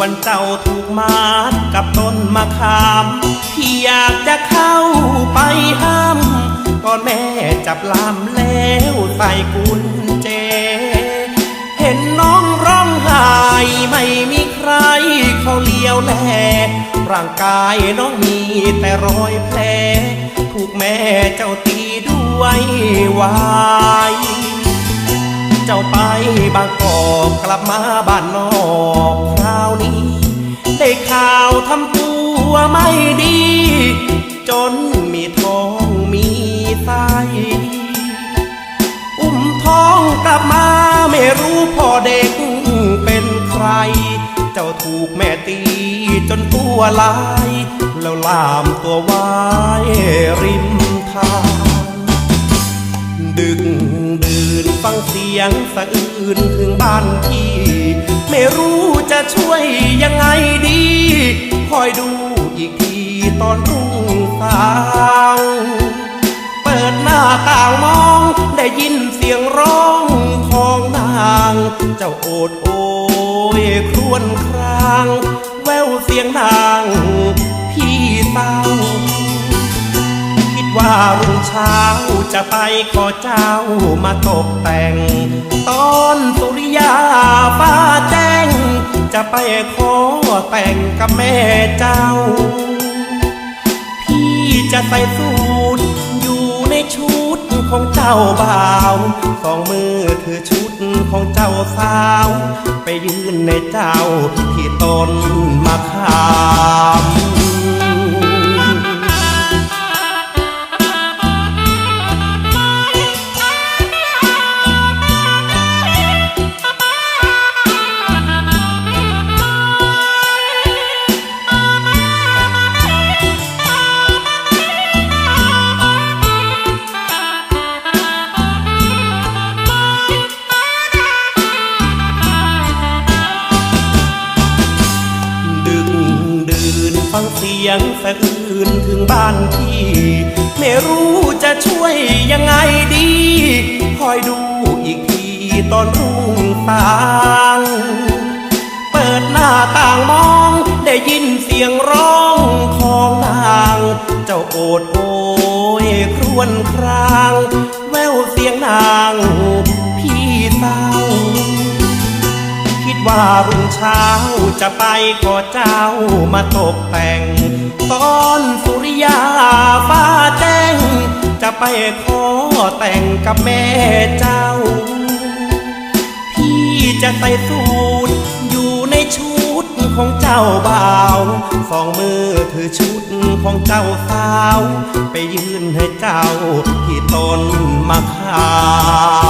วันเจ้าถูกมัดกับต้นมะขามพี่อยากจะเข้าไปห้ามก่อนแม่จับลามแล้วใส่กุญแจ เห็นน้องร้องไห้ไม่มีใครเขาเลี้ยวแลร่างกายน้องมีแต่รอยแผลถูกแม่เจ้าตีด้วยวายเจ้าไปบางกอกกลับมาบ้านนอก ข่าวทำตัวไม่ดี จนมีท้องมีไส้อุ้มท้องกลับมาไม่รู้พ่อเด็กเป็นใคร เจ้าถูกแม่ตีจนตัวลาย แล้วลามตัวไว้ริมทาง ดึกดื่นฟังเสียงสะอื้นถึงบ้านพี่ ไม่รู้จะช่วยยัง คอยดูอีกทีตอนรุ่งสางเปิดหน้าต่างมองได้ยินเสียงร้องของนาง เจ้าโอดโอยครวญคราง แววเสียงนางพี่เศร้าคิดว่ารุ่งเช้าจะไปขอเจ้ามาตกแต่ง ตอนสุริยาฟ้าแจ้ง จะไปขอแต่งกับแม่เจ้า พี่จะใส่สูทอยู่ในชุดของเจ้าบ่าวสองมือถือชุดของเจ้าสาว ไปยืนในเจ้าที่ต้นมะขาม งเสียงสะอื้นถึงบ้านพี่ ไม่รู้จะช่วยยังไงดี คอยดูอีกทีตอนรุ่งสางเปิดหน้าต่างมองได้ยินเสียงร้องของนาง เจ้าโอดโอยครวญคราง ว่ารุ่งเช้าจะไปขอเจ้ามาตกแต่ง ตอนสุริยาฟ้าแจ้ง จะไปขอแต่งกับแม่เจ้า พี่จะใส่สูทอยู่ในชุดของเจ้าบ่าวสองมือถือชุดของเจ้าสาว ไปยืนให้เจ้าที่ต้นมะขาม